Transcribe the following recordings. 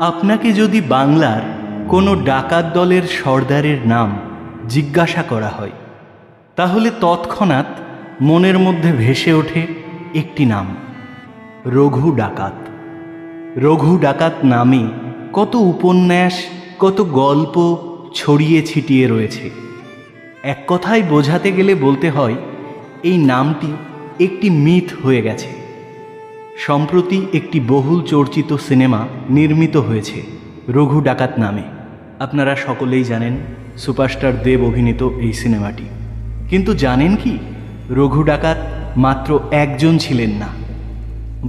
আপনাকে যদি বাংলার কোনো ডাকাত দলের সর্দারের নাম জিজ্ঞাসা করা হয়, তাহলে তৎক্ষণাৎ মনের মধ্যে ভেসে ওঠে একটি নাম, রঘু ডাকাত। রঘু ডাকাত নামে কত উপন্যাস, কত গল্প ছড়িয়ে ছিটিয়ে রয়েছে। এক কথায় বোঝাতে গেলে বলতে হয়, এই নামটি একটি মিথ হয়ে গেছে। সম্প্রতি একটি বহুল চর্চিত সিনেমা নির্মিত হয়েছে, রঘু ডাকাত নামে। আপনারা সকলেই জানেন সুপারস্টার দেব অভিনীত এই সিনেমাটি। কিন্তু জানেন কি? রঘু ডাকাত মাত্র একজন ছিলেন না।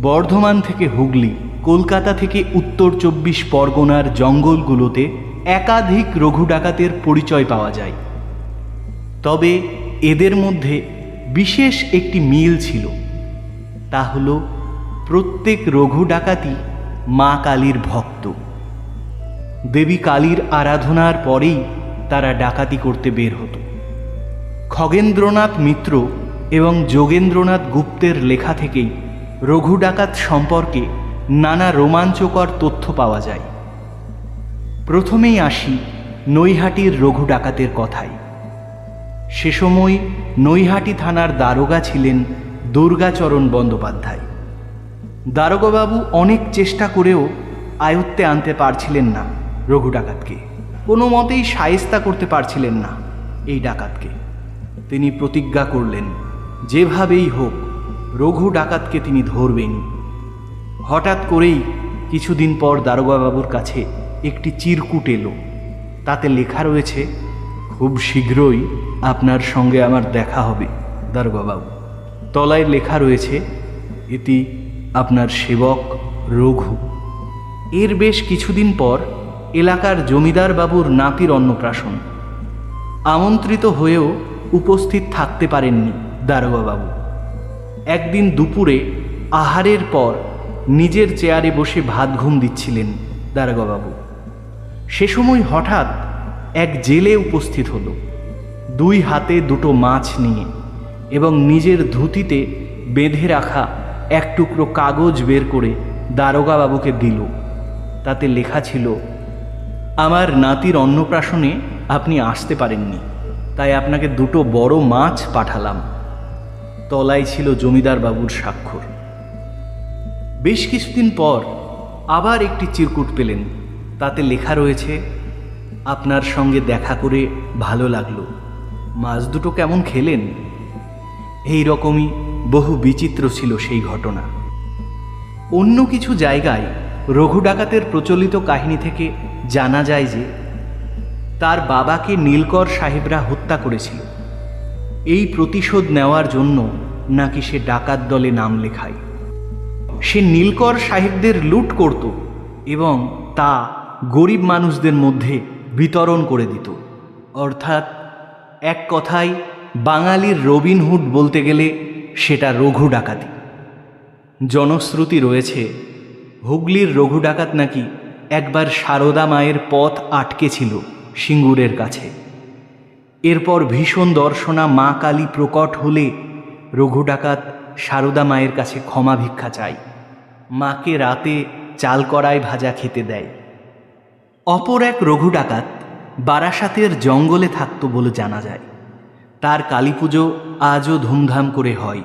বর্ধমান থেকে হুগলি, কলকাতা থেকে উত্তর চব্বিশ পরগনার জঙ্গলগুলোতে একাধিক রঘু ডাকাতের পরিচয় পাওয়া যায়। তবে এদের মধ্যে বিশেষ একটি মিল ছিল, তা হল প্রত্যেক রঘু ডাকাতি মা কালীর ভক্ত। দেবী কালীর আরাধনার পরেই তারা ডাকাতি করতে বের হতো। খগেন্দ্রনাথ মিত্র এবং যোগেন্দ্রনাথ গুপ্তের লেখা থেকেই রঘু ডাকাত সম্পর্কে নানা রোমাঞ্চকর তথ্য পাওয়া যায়। প্রথমেই আসি নৈহাটির রঘু ডাকাতের কথায়। সে সময় নৈহাটি থানার দারোগা ছিলেন দুর্গাচরণ বন্দ্যোপাধ্যায়। দারোগাবাবু অনেক চেষ্টা করেও আয়ত্তে আনতে পারছিলেন না রঘু ডাকাতকে। কোনো মতেই সায়স্তা করতে পারছিলেন না এই ডাকাতকে। তিনি প্রতিজ্ঞা করলেন, যেভাবেই হোক, রঘু ডাকাতকে তিনি ধরবেনই হঠাৎ করেই কিছুদিন পর দারোগাবাবুর কাছে একটি চিরকুট এলো। তাতে লেখা রয়েছে, খুব শীঘ্রই আপনার সঙ্গে আমার দেখা হবে দারোগাবাবু তলায় লেখা রয়েছে, এটি আপনার সেবক রঘু। এর বেশ কিছুদিন পর এলাকার জমিদার বাবুর নাতির অন্নপ্রাশন। আমন্ত্রিত হয়েও উপস্থিত থাকতে পারেননি দারোগাবাবু। একদিন দুপুরে আহারের পর নিজের চেয়ারে বসে ভাত ঘুম দিচ্ছিলেন দারোগাবাবু। সে সময় হঠাৎ এক জেলে উপস্থিত হলো। দুই হাতে দুটো মাছ নিয়ে এবং নিজের ধুতিতে বেঁধে রাখা এক টুকরো কাগজ বের করে দারোগাবাবুকে দিল। তাতে লেখা ছিল, আমার নাতির অন্নপ্রাশনে আপনি আসতে পারেননি, তাই আপনাকে দুটো বড় মাছ পাঠালাম। তলায় ছিল জমিদার বাবুর স্বাক্ষর। বেশ কিছুদিন পর আবার একটি চিরকুট পেলেন। তাতে লেখা রয়েছে, আপনার সঙ্গে দেখা করে ভালো লাগল। মাছ দুটো কেমন খেলেন? এই রকমই বহু বিচিত্র ছিল সেই ঘটনা। অন্য কিছু জায়গায় রঘু ডাকাতের প্রচলিত কাহিনী থেকে জানা যায় যে, তার বাবাকে নীলকর সাহেবরা হত্যা করেছিল। এই প্রতিশোধ নেওয়ার জন্য নাকি সে ডাকাত দলে নাম লেখায়। সে নীলকর সাহেবদের লুট করত এবং তা গরিব মানুষদের মধ্যে বিতরণ করে দিত। অর্থাৎ এক কথায়, বাঙালির রবিনহুড বলতে গেলে সেটা রঘু ডাকাতি। জনশ্রুতি রয়েছে, হুগলির রঘু ডাকাত নাকি একবার সারদা মায়ের পথ আটকে ছিল সিঙ্গুরের কাছে। এরপর ভীষণ দর্শনা মা কালী প্রকট হলে রঘু ডাকাত সারদা মায়ের কাছে ক্ষমা ভিক্ষা চায়। মাকে রাতে চাল কড়ায় ভাজা খেতে দেয়। অপর এক রঘু ডাকাত বারাসাতের জঙ্গলে থাকতো বলে জানা যায়। তার কালী পুজো আজও ধুমধাম করে হয়।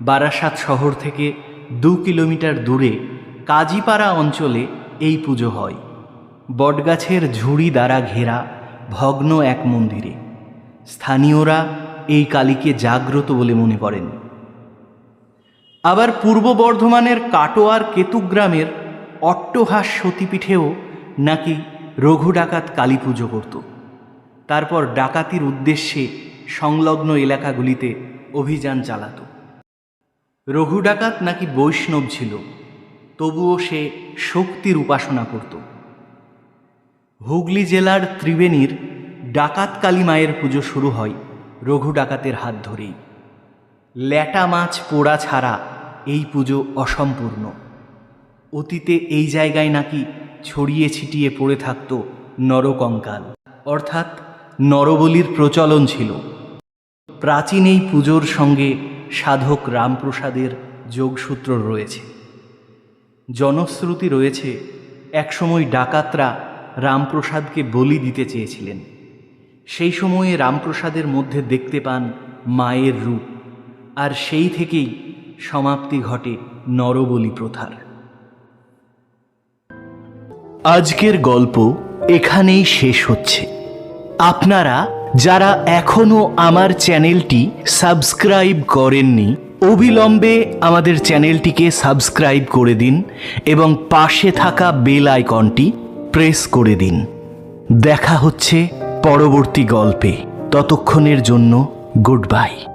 বারাসাত শহর থেকে দু কিলোমিটার দূরে কাজীপাড়া অঞ্চলে এই পুজো হয়। বটগাছের ঝুড়ি দ্বারা ঘেরা ভগ্ন এক মন্দিরে। স্থানীয়রা এই কালীকে জাগ্রত বলে মনে করেন। আবার পূর্ব বর্ধমানের কাটোয়ার কেতুগ্রামের অট্টহাস সতীপীঠেও নাকি রঘু ডাকাত কালী পুজো করত। তারপর ডাকাতির উদ্দেশ্যে সংলগ্ন এলাকাগুলিতে অভিযান চালাত। রঘু ডাকাত নাকি বৈষ্ণব ছিল, তবুও সে শক্তির উপাসনা করত। হুগলি জেলার ত্রিবেণীর ডাকাত কালী মায়ের পুজো শুরু হয় রঘু ডাকাতের হাত ধরেই। ল্যাটা মাছ পোড়া ছাড়া এই পুজো অসম্পূর্ণ। অতীতে এই জায়গায় নাকি ছড়িয়ে ছিটিয়ে পড়ে থাকত নরকঙ্কাল। অর্থাৎ নরবলির প্রচলন ছিল। প্রাচীন এই পুজোর সঙ্গে সাধক রামপ্রসাদের যোগসূত্র রয়েছে। জনশ্রুতি রয়েছে, একসময় ডাকাতরা রামপ্রসাদকে বলি দিতে চেয়েছিলেন। সেই সময়ে রামপ্রসাদের মধ্যে দেখতে পান মায়ের রূপ, আর সেই থেকেই সমাপ্তি ঘটে নরবলি প্রথার। আজকের গল্প এখানেই শেষ হচ্ছে। আপনারা যারা এখনও আমার চ্যানেলটি সাবস্ক্রাইব করেননি, অবিলম্বে আমাদের চ্যানেলটিকে সাবস্ক্রাইব করে দিন এবং পাশে থাকা বেল আইকনটি প্রেস করে দিন। দেখা হচ্ছে পরবর্তী গল্পে। ততক্ষণের জন্য গুড বাই।